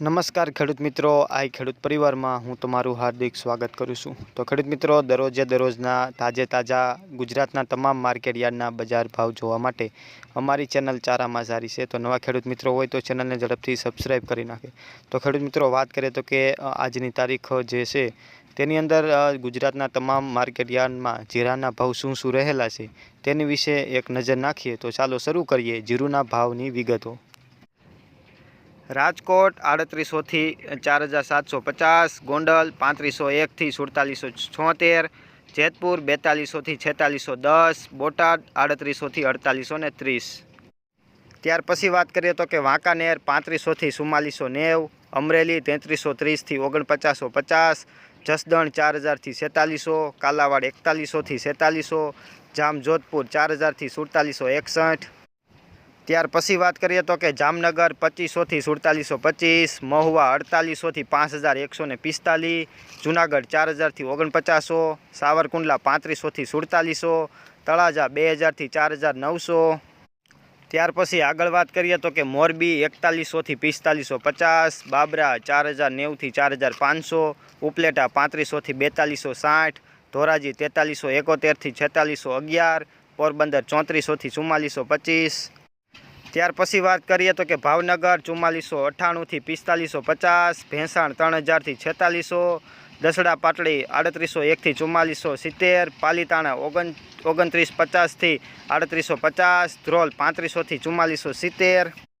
નમસ્કાર ખેડૂત મિત્રો, આ ખેડૂત પરિવારમાં હું તમારું હાર્દિક સ્વાગત કરું છું. તો ખેડૂત મિત્રો, દરરોજે દરરોજના તાજે તાજા ગુજરાતના તમામ માર્કેટ યાર્ડના બજાર ભાવ જોવા માટે અમારી ચેનલ ચારામાં સારી છે. તો નવા ખેડૂત મિત્રો હોય તો ચેનલને ઝડપથી સબસ્ક્રાઈબ કરી નાખે. તો ખેડૂત મિત્રો, વાત કરીએ તો કે આજની તારીખ જે છે, તેની અંદર ગુજરાતના તમામ માર્કેટ યાર્ડમાં જીરાના ભાવ શું શું રહેલા છે, તેની વિશે એક નજર નાખીએ. તો ચાલો શરૂ કરીએ જીરુના ભાવની વિગતો. રાજકોટ આડત્રીસોથી ચાર હજાર સાતસો પચાસ, ગોંડલ પાંત્રીસો એકથી સુડતાલીસો છોતેર, જેતપુર બેતાલીસોથી છેતાલીસો દસ, બોટાદ આડત્રીસોથી અડતાલીસો ને ત્રીસ. ત્યાર પછી વાત કરીએ તો કે વાંકાનેર પાંત્રીસોથી ચુમ્માલીસો નેવ, અમરેલી તેત્રીસો ત્રીસથી ઓગણપચાસો પચાસ, જસદણ ચાર હજારથી છેતાલીસો, કાલાવાડ એકતાલીસોથી છેતાલીસો, જામજોધપુર ચાર હજારથી સુડતાલીસો એકસઠ ત્યાર પછી વાત કરીએ તો કે જામનગર પચીસોથી સુડતાલીસો પચીસ, મહુવા અડતાલીસોથી પાંચ હજાર એકસો ને પિસ્તાલીસ, જુનાગઢ ચાર હજારથી ઓગણપચાસો, સાવરકુંડલા પાંત્રીસોથી સુડતાલીસો, તળાજા બે હજારથી ચાર હજાર નવસો. ત્યાર પછી આગળ વાત કરીએ તો કે મોરબી એકતાલીસોથી પિસ્તાલીસો પચાસ, બાબરા ચાર હજાર નેવુંથી ચાર હજાર પાંચસો, ઉપલેટા પાંત્રીસોથી બેતાલીસો સાઠ, ધોરાજી તેતાલીસો એકોતેરથી છેતાલીસો અગિયાર, પોરબંદર ચોત્રીસોથી ચુમ્માલીસો પચીસ ત્યાર પછી વાત કરીએ તો કે ભાવનગર ચુમ્માલીસો અઠ્ઠાણુંથી પિસ્તાલીસો પચાસ, ભેંસાણ ત્રણ હજારથી છેતાલીસો, દસડા પાટડી આડત્રીસો એકથી ચુમ્માલીસો સિત્તેર, પાલીતાણા ઓગણ, ઓગણત્રીસ પચાસથી આડત્રીસો પચાસ, ધ્રોલ પાંત્રીસોથી ચુમ્માલીસો સિત્તેર.